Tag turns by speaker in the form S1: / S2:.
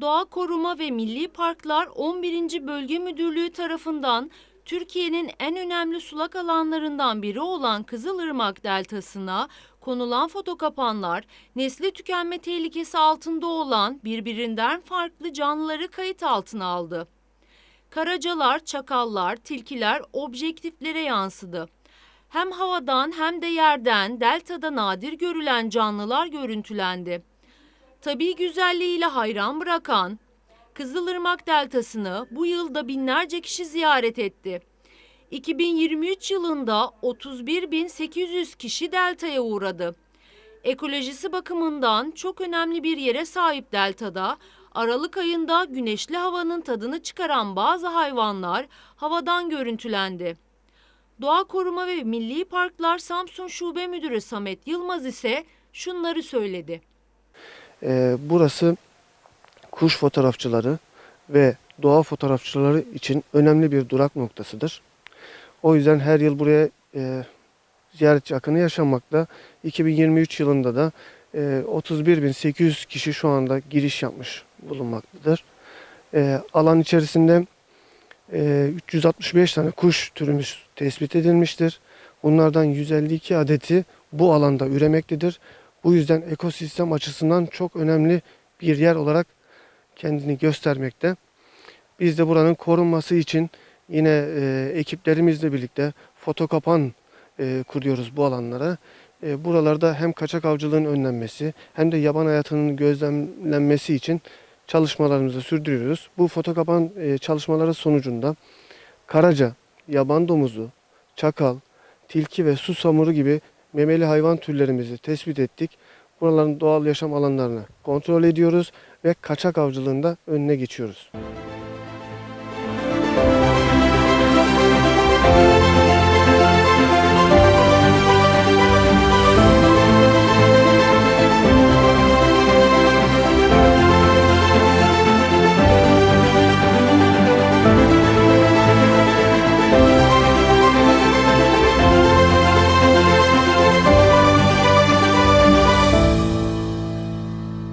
S1: Doğa Koruma ve Milli Parklar 11. Bölge Müdürlüğü tarafından Türkiye'nin en önemli sulak alanlarından biri olan Kızılırmak Deltası'na konulan fotokapanlar nesli tükenme tehlikesi altında olan birbirinden farklı canlıları kayıt altına aldı. Karacalar, çakallar, tilkiler objektiflere yansıdı. Hem havadan hem de yerden deltada nadir görülen canlılar görüntülendi. Tabii güzelliğiyle hayran bırakan Kızılırmak Deltası'nı bu yılda binlerce kişi ziyaret etti. 2023 yılında 31.800 kişi deltaya uğradı. Ekolojisi bakımından çok önemli bir yere sahip deltada Aralık ayında güneşli havanın tadını çıkaran bazı hayvanlar havadan görüntülendi. Doğa Koruma ve Milli Parklar Samsun Şube Müdürü Samet Yılmaz ise şunları söyledi.
S2: Ee, burası kuş fotoğrafçıları ve doğa fotoğrafçıları için önemli bir durak noktasıdır. O yüzden her yıl buraya e, ziyaretçi akını yaşanmakta. 2023 yılında da e, 31.800 kişi şu anda giriş yapmış bulunmaktadır. E, alan içerisinde e, 365 tane kuş türümüz tespit edilmiştir. Bunlardan 152 adeti bu alanda üremektedir. Bu yüzden ekosistem açısından çok önemli bir yer olarak kendini göstermekte. Biz de buranın korunması için yine e, ekiplerimizle birlikte foto kapan e, kuruyoruz bu alanlara. E, buralarda hem kaçak avcılığın önlenmesi hem de yaban hayatının gözlemlenmesi için çalışmalarımızı sürdürüyoruz. Bu foto kapan e, çalışmaları sonucunda karaca, yaban domuzu, çakal, tilki ve su samuru gibi memeli hayvan türlerimizi tespit ettik. Buraların doğal yaşam alanlarını kontrol ediyoruz ve kaçak avcılığında önüne geçiyoruz.